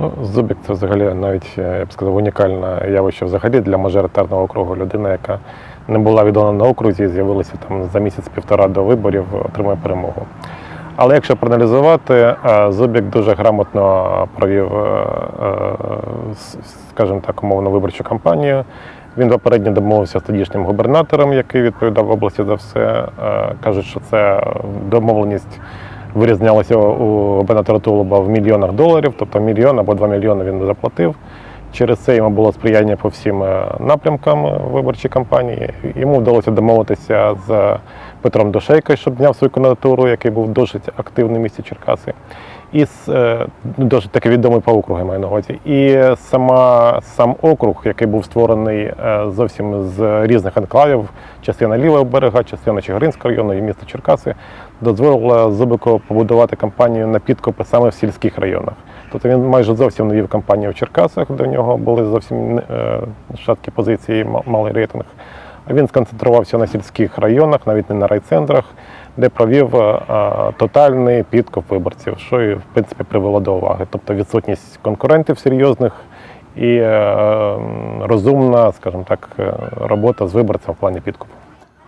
Ну, Зубік це взагалі навіть, е, я б сказав, унікальне явище взагалі для мажоритарного округу. Людина, яка не була відома на окрузі, з'явилася там за місяць-півтора до виборів, отримує перемогу. Але якщо проаналізувати, е, Зубік дуже грамотно провів, е, скажімо так, умовно виборчу кампанію. Він попередньо домовився з тодішнім губернатором, який відповідав області за все. Кажуть, що це домовленість вирізнялася у губернатора Тулуба в мільйонах доларів, тобто мільйон або два мільйони він заплатив. Через це йому було сприяння по всім е, напрямкам виборчої кампанії. Йому вдалося домовитися з Петром Душейкою, щоб зняв свою кандидатуру, який був досить активний в місті Черкаси. І е, ну, досить таки відомий по округу, я маю на увазі. І сама, сам округ, який був створений е, зовсім з різних анклавів, частина лівого берега, частина Чигиринського району і міста Черкаси, дозволила Зубику побудувати кампанію на підкопи саме в сільських районах. Тобто він майже зовсім не вів кампанію в Черкасах, де в нього були зовсім е, шаткі позиції, ма- малий рейтинг. А він сконцентрувався на сільських районах, навіть не на райцентрах, де провів е, е, тотальний підкоп виборців, що і в принципі привело до уваги. Тобто відсутність конкурентів серйозних і е, розумна, скажімо так, робота з виборцем в плані підкупу.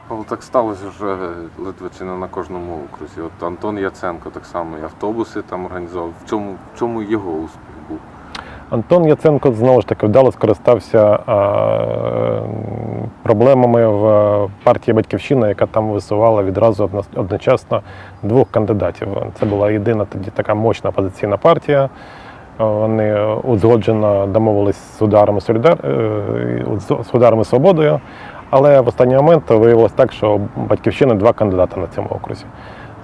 Але так сталося вже ледве чи не на кожному окрузі. От Антон Яценко так само і автобуси там організував. В чому, в чому його успіх був? Антон Яценко знову ж таки вдало скористався е, проблемами в партії Батьківщина, яка там висувала відразу одночасно двох кандидатів. Це була єдина тоді така мощна опозиційна партія. Е, Вони узгоджено домовились з ударами солідар... е, з ударами свободою. Але в останній момент виявилось так, що у батьківщини два кандидати на цьому окрузі.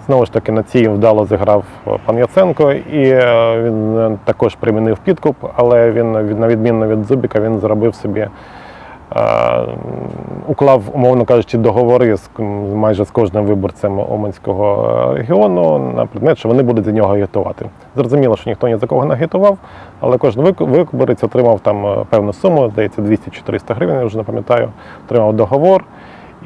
Знову ж таки, на цій вдало зіграв пан Яценко, і е, він е, також примінив підкуп, але він, на відміну від Зубіка, він зробив собі, е, уклав, умовно кажучи, договори з майже з кожним виборцем Уманського е, регіону на предмет, що вони будуть за нього агітувати. Зрозуміло, що ніхто ні за кого не агітував, але кожен виборець отримав там е, певну суму, здається, 200-400 гривень, я вже не пам'ятаю, отримав договор.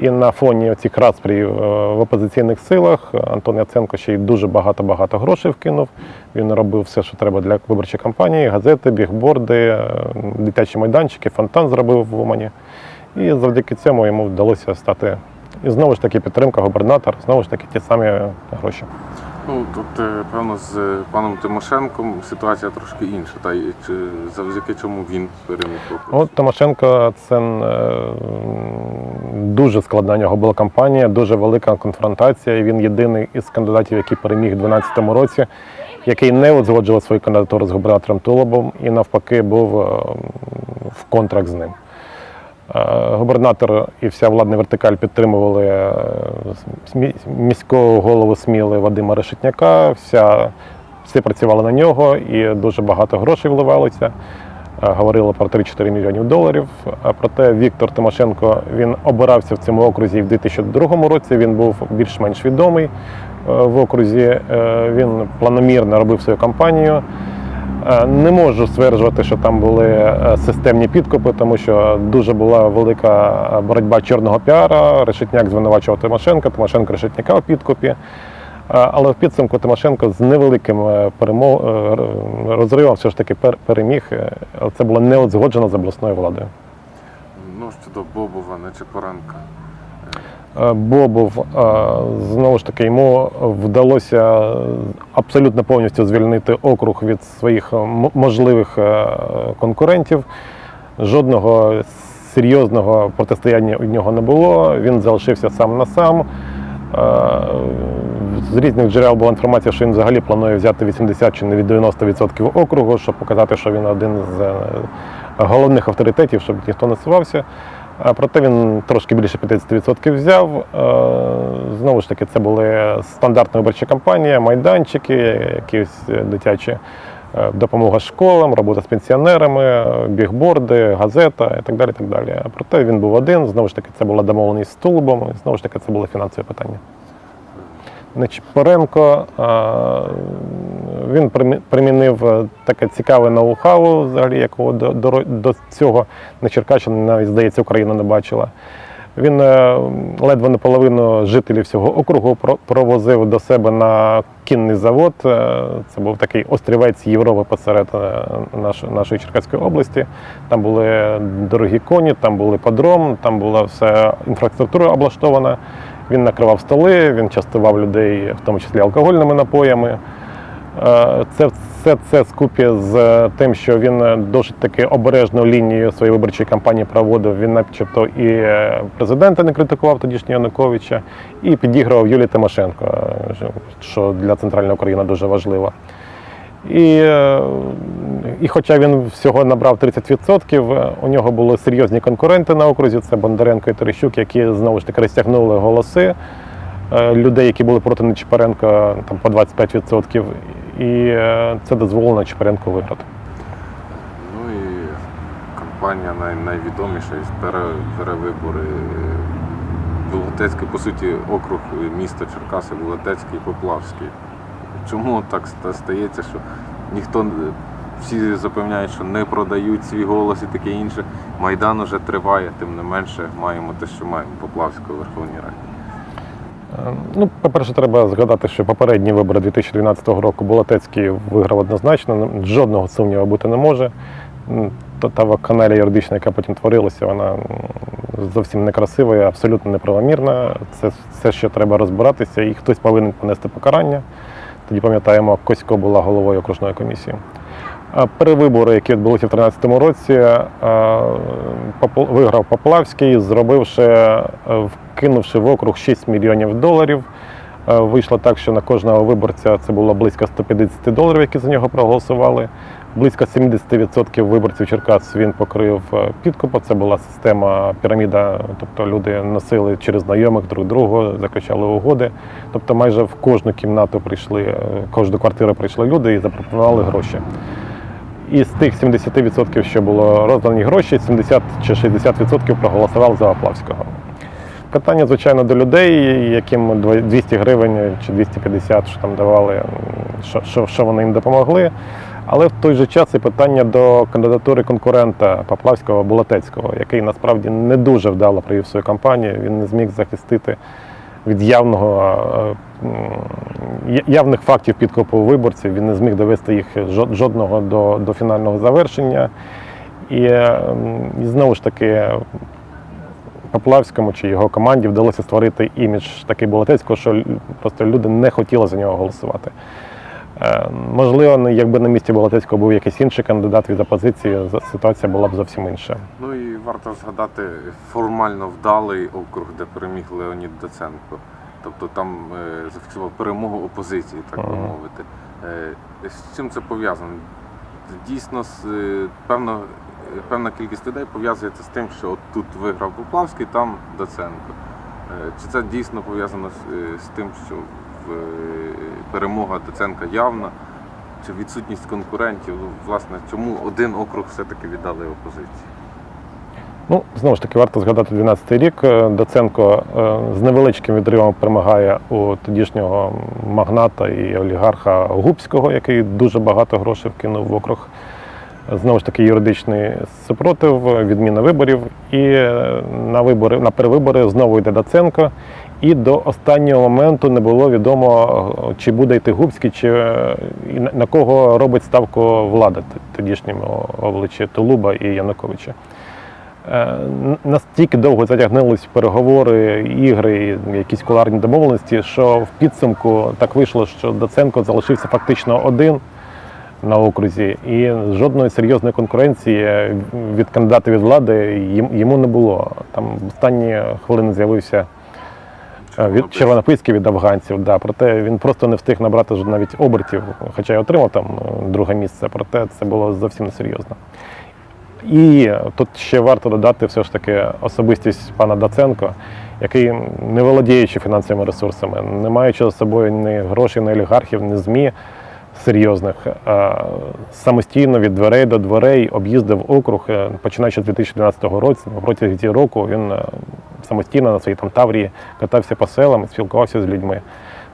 І на фоні цих распрій е, в опозиційних силах Антон Яценко ще й дуже багато-багато грошей вкинув. Він робив все, що треба для виборчої кампанії: газети, бігборди, е, дитячі майданчики, фонтан зробив в Умані. І завдяки цьому йому вдалося стати. І знову ж таки підтримка губернатор, знову ж таки ті самі гроші. Ну тут, е, певно, з е, паном Тимошенком ситуація трошки інша. Та й чи завдяки чому він переміг? От Тимошенко це е, дуже складна у нього була кампанія, дуже велика конфронтація. І він єдиний із кандидатів, який переміг у 2012 році, який не узгоджував свою кандидатуру з губернатором Тулобом і навпаки був е, в контракт з ним. Е, Губернатор і вся владна вертикаль підтримували е, міського голову Сміли Вадима Решетняка. Вся, всі працювали на нього і дуже багато грошей вливалося. Е, Говорили про 3-4 мільйонів доларів. Проте Віктор Тимошенко він обирався в цьому окрузі в 2002 році. Він був більш-менш відомий е, в окрузі. Е, Він планомірно робив свою кампанію. Не можу стверджувати, що там були системні підкупи, тому що дуже була велика боротьба чорного піара. Решетняк звинувачував Тимошенка, Тимошенко Решетняка в підкупі. Але в підсумку Тимошенко з невеликим е, перемо- е, розривом все ж таки переміг. Е, Це було не узгоджено з обласною владою. Ну щодо Бобова, Нечепоренка. Бобов знову ж таки йому вдалося абсолютно повністю звільнити округ від своїх можливих конкурентів. Жодного серйозного протистояння у нього не було. Він залишився сам на сам. З різних джерел була інформація, що він взагалі планує взяти 80 чи навіть 90% округу, щоб показати, що він один з е, головних авторитетів, щоб ніхто не сувався. А Проте він трошки більше 50% взяв. Е, Знову ж таки, це були стандартна виборча кампанія, майданчики, якісь дитячі е, допомога школам, робота з пенсіонерами, бігборди, газета і так далі. так далі. Проте він був один. Знову ж таки, це була домовленість з Тулубом, і знову ж таки, це було фінансове питання. Нечипоренко, е, він примінив е, таке цікаве ноу-хау, взагалі, якого до, до, цього на Черкащині навіть, здається, Україна не бачила. Він е, ледве не половину жителів всього округу провозив до себе на кінний завод. Е, Це був такий острівець Європи посеред нашої Черкаської області. Там були дорогі коні, там були подром, там була вся інфраструктура облаштована. Він накривав столи, він частував людей, в тому числі алкогольними напоями. Е, Це все це скупі з тим, що він е, досить таки обережну лінію своєї виборчої кампанії проводив. Він, начебто, і е, президента не критикував тодішнього Януковича, і підігрував Юлії Тимошенко, е, що для центральної України дуже важливо. І, е, і хоча він всього набрав 30%, е, у нього були серйозні конкуренти на окрузі, це Бондаренко і Терещук, які знову ж таки розтягнули голоси е, людей, які були проти Нечипаренка там, по 25%. І це дозволило Нечипаренку виграти. Ну і кампанія най, найвідоміша із перевибори. Волотецький, по суті, округ міста Черкаси, Волотецький і Поплавський. Чому так стається, що ніхто всі запевняють, що не продають свій голос і таке інше. Майдан уже триває, тим не менше маємо те, що маємо Поплавського Верховній Раді. Е, Ну, по-перше, треба згадати, що попередні вибори 2012 року Болотецький виграв однозначно, жодного сумніву бути не може. Та, вакханалія юридична, яка потім творилася, вона зовсім некрасива і абсолютно неправомірна. Це все, що треба розбиратися, і хтось повинен понести покарання. Тоді пам'ятаємо, Косько була головою окружної комісії. Перевибори, які відбулися в 2013 році, виграв Поплавський, зробивши, вкинувши в округ 6 мільйонів доларів. Е, Вийшло так, що на кожного виборця це було близько 150 доларів, які за нього проголосували. Близько 70% виборців Черкас він покрив е, підкупом. Це була система піраміда, тобто люди носили через знайомих друг другу, заключали угоди. Тобто майже в кожну кімнату прийшли, е, кожну квартиру прийшли люди і запропонували гроші. І з тих 70%, що було роздані гроші, 70 чи 60% проголосували за Оплавського. Питання, звичайно, до людей, яким 200 гривень чи 250, що там давали, що, що, що вони їм допомогли. Але в той же час і питання до кандидатури конкурента Поплавського Болотецького, який насправді не дуже вдало провів свою кампанію. Він не зміг захистити від явного е, явних фактів підкупу виборців. Він не зміг довести їх жодного до, до фінального завершення. І, е, і знову ж таки, Поплавському чи його команді вдалося створити імідж такий Болотецького, що просто люди не хотіли за нього голосувати. Е, Можливо, якби на місці Болотецького був якийсь інший кандидат від опозиції, ситуація була б зовсім інша. Ну і варто згадати формально вдалий округ, де переміг Леонід Доценко. Тобто там е, зафіксував перемогу опозиції, так би мовити. Е, з чим це пов'язано? Дійсно, з, е, певно, певна кількість людей пов'язується з тим, що от тут виграв Поплавський, там Доценко. Е, чи це дійсно пов'язано з, е, тим, що е, перемога Доценка явна? Чи відсутність конкурентів? Ну, власне, чому один округ все-таки віддали опозиції? Ну, знову ж таки, варто згадати 12-й рік. Доценко з невеличким відривом перемагає у тодішнього магната і олігарха Губського, який дуже багато грошей вкинув в округ. Знову ж таки, юридичний супротив, відміна виборів. І е, на вибори, на перевибори знову йде Доценко. І до останнього моменту не було відомо, чи буде йти Губський, чи е, на- кого робить ставку влада тодішньому обличчі Тулуба і Януковича. Е, Настільки довго затягнулись переговори, ігри, якісь куларні домовленості, що в підсумку так вийшло, що Доценко залишився фактично один на окрузі, і жодної серйозної конкуренції від кандидата від влади йому не було. Там в останні хвилини з'явився е, від Червонописький від афганців. Да, проте він просто не встиг набрати навіть обертів, хоча й отримав там е, друге місце, проте це було зовсім несерйозно. І тут ще варто додати все ж таки особистість пана Даценко, який, не володіючи фінансовими ресурсами, не маючи за собою ні грошей, ні олігархів, ні ЗМІ серйозних, самостійно від дверей до дверей об'їздив округ, е, починаючи з 2012 року. Протягом року він е, самостійно на своїй там Таврії катався по селам і спілкувався з людьми.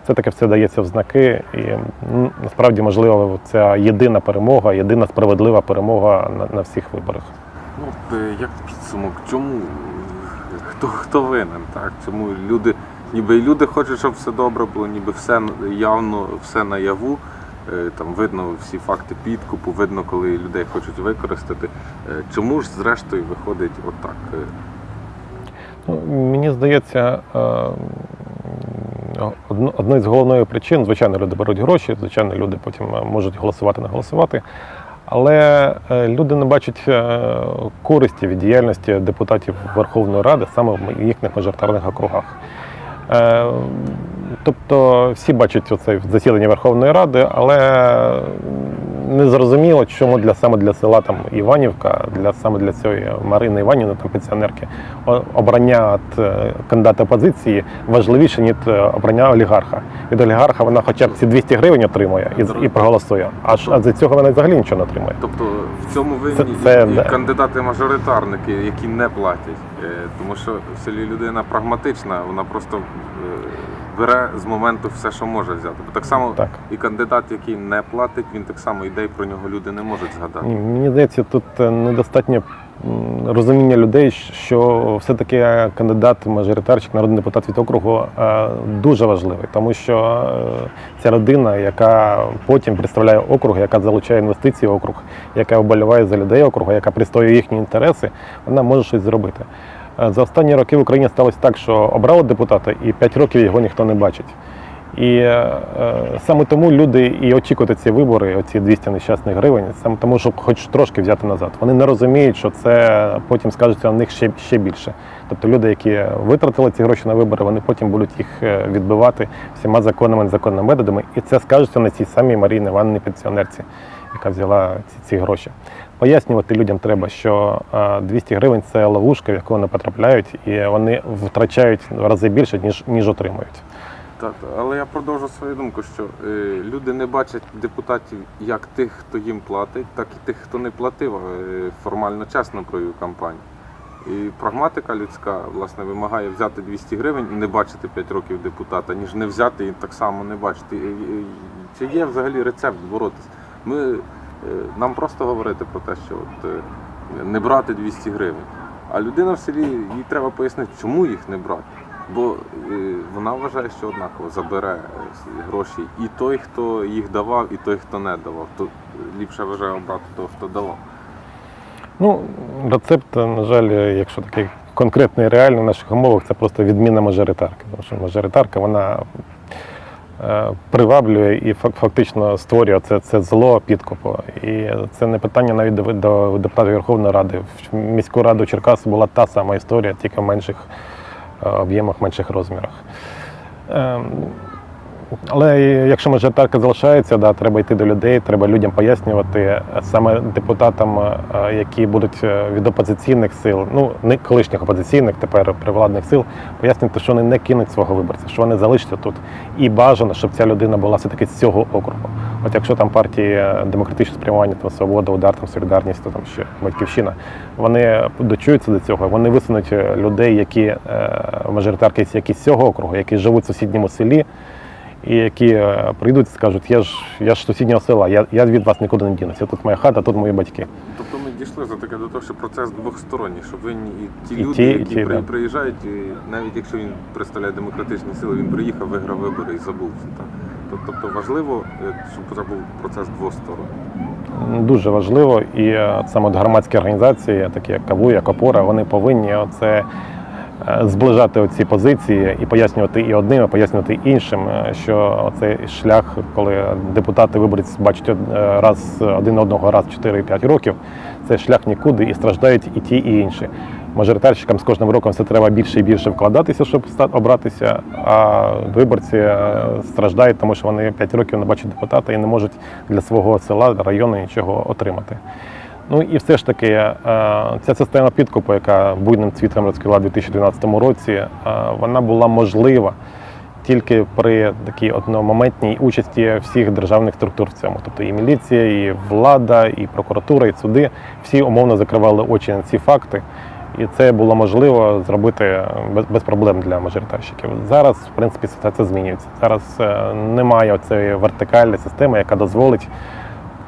Це таке все дається в знаки, і м, насправді можливо ця єдина перемога, єдина справедлива перемога на, на всіх виборах. Ну, е, як підсумок, чому е, хто, хто винен? Так? Чому люди ніби люди хочуть, щоб все добре було, ніби все явно, все наяву. Е, Там видно всі факти підкупу, видно, коли людей хочуть використати. Е, Чому ж зрештою виходить отак? Е, Ну, мені здається, одною з головних причин, звичайно, люди беруть гроші, звичайно, люди потім можуть голосувати, не голосувати. Але люди не бачать користі від діяльності депутатів Верховної Ради саме в їхніх мажоритарних округах. Тобто всі бачать оце засідання Верховної Ради, але не зрозуміло, чому для саме для села там Іванівка, для саме для цієї Марини Іванівни, там пенсіонерки, обрання від е, кандидата опозиції важливіше, ніж е, обрання олігарха. Від олігарха вона хоча б ці 200 гривень отримує і, і проголосує. А, ж- а за цього вона взагалі нічого не отримує. Тобто в цьому винні Це- це кандидати-мажоритарники, які не платять. Е, Тому що в селі людина прагматична, вона просто бере з моменту все, що може взяти. Бо так само Так. і кандидат, який не платить, він так само йде, і про нього люди не можуть згадати. Ні, Мені здається, тут е, недостатньо розуміння людей, що все-таки кандидат, мажоритарчик, народний депутат від округу е, дуже важливий, тому що е, ця людина, яка потім представляє округ, яка залучає інвестиції в округ, яка вболіває за людей округу, яка представляє їхні інтереси, вона може щось зробити. Е, За останні роки в Україні сталося так, що обрали депутата, і 5 років його ніхто не бачить. І е, е, саме тому люди і очікують ці вибори, оці 200 нещасних гривень, саме тому, щоб хоч трошки взяти назад. Вони не розуміють, що це потім скажеться на них ще, ще більше. Тобто люди, які витратили ці гроші на вибори, вони потім будуть їх е, відбивати всіма законними незаконними методами. І це скажеться на цій самій Марії Івановні пенсіонерці, яка взяла ці, ці гроші. Пояснювати людям треба, що е, 200 гривень це ловушка, в яку вони потрапляють, і вони втрачають в рази більше, ніж, ніж отримують. Так, але я продовжу свою думку, що е, люди не бачать депутатів як тих, хто їм платить, так і тих, хто не платив е, формально чесно провів кампанію. І прагматика людська власне вимагає взяти 200 гривень і не бачити 5 років депутата, ніж не взяти і так само не бачити. Чи є взагалі рецепт боротися? Ми, е, нам просто говорити про те, що от, е, не брати 200 гривень. А людина в селі їй треба пояснити, чому їх не брати. Бо е, вона вважає, що однаково забере е, гроші і той, хто їх давав, і той, хто не давав. То ліпше вважає обрати того, хто давав. Ну, рецепт, на жаль, якщо такий конкретний, реальний в наших умовах, це просто відміна мажоритарки. Тому що мажоритарка вона е, приваблює і фак- фактично створює це, це зло підкупу. І це не питання навіть до, до депутатів Верховної Ради. В міську раду Черкас була та сама історія, тільки в менших е, об'ємах, менших розмірах. Але якщо мажоритарка залишається, да, треба йти до людей, треба людям пояснювати е, саме депутатам, е, які будуть е, від опозиційних сил, ну не колишніх опозиційних, тепер привладних сил, пояснювати, що вони не кинуть свого виборця, що вони залишаться тут. І бажано, щоб ця людина була все-таки з цього округу. От якщо там партії е, демократичне спрямування, там свобода, удар, там солідарність, то там ще батьківщина, вони дочуються до цього, вони висунуть е, людей, які е, мажоритарки, які з цього округу, які живуть в сусідньому селі і які е, прийдуть і скажуть, я ж я ж сусіднього села, я, я від вас нікуди не дінуся. Тут моя хата, тут мої батьки. Тобто ми дійшли за таке до того, що процес двохсторонній, що винні і ті І люди, ті, які ті, при- да. приїжджають, і навіть якщо він представляє демократичні сили, він приїхав, виграв вибори і забувся. Так? Тобто- Тобто важливо, е, щоб це був процес двосторонній. Дуже важливо, і е, саме от громадські організації, такі як КАВУ, як ОПОРА, вони повинні оце е, зближати оці позиції і пояснювати і одним, і пояснювати іншим, е, що цей шлях, коли депутати виборці бачать е, раз один одного раз 4-5 років, це шлях нікуди і страждають і ті, і інші. Мажоритарщикам з кожним роком все треба більше і більше вкладатися, щоб обратися. А виборці е, страждають, тому що вони 5 років не бачать депутата і не можуть для свого села, району нічого отримати. Ну і все ж таки, е, ця система підкупу, яка буйним цвітом розквіла у 2012 році, е, вона була можлива тільки при такій одномоментній участі всіх державних структур в цьому. Тобто і міліція, і влада, і прокуратура, і суди всі умовно закривали очі на ці факти. І це було можливо зробити без, без проблем для мажоритарщиків. Зараз, в принципі, ситуація змінюється. Зараз е, немає цієї вертикальної системи, яка дозволить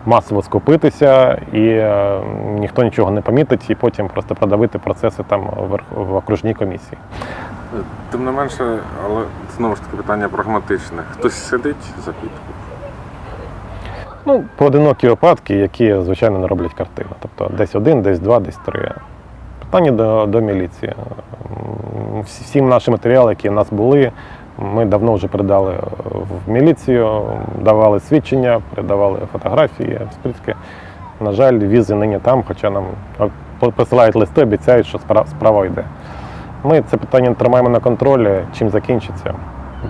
масово скупитися, і е, ніхто нічого не помітить, і потім просто продавити процеси там в, в окружній комісії. Тим не менше, але знову ж таки питання прагматичне. Хтось сидить за підкуп. Ну, поодинокі випадки, які, звичайно, не роблять картину. Тобто десь один, десь два, десь три. Питання до, до міліції. Всі- наші матеріали, які в нас були, ми давно вже передали в міліцію, давали свідчення, передавали фотографії, списки. На жаль, візи нині там, хоча нам посилають присилають листи, обіцяють, що справа йде. Ми це питання тримаємо на контролі. Чим закінчиться,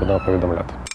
будемо повідомляти.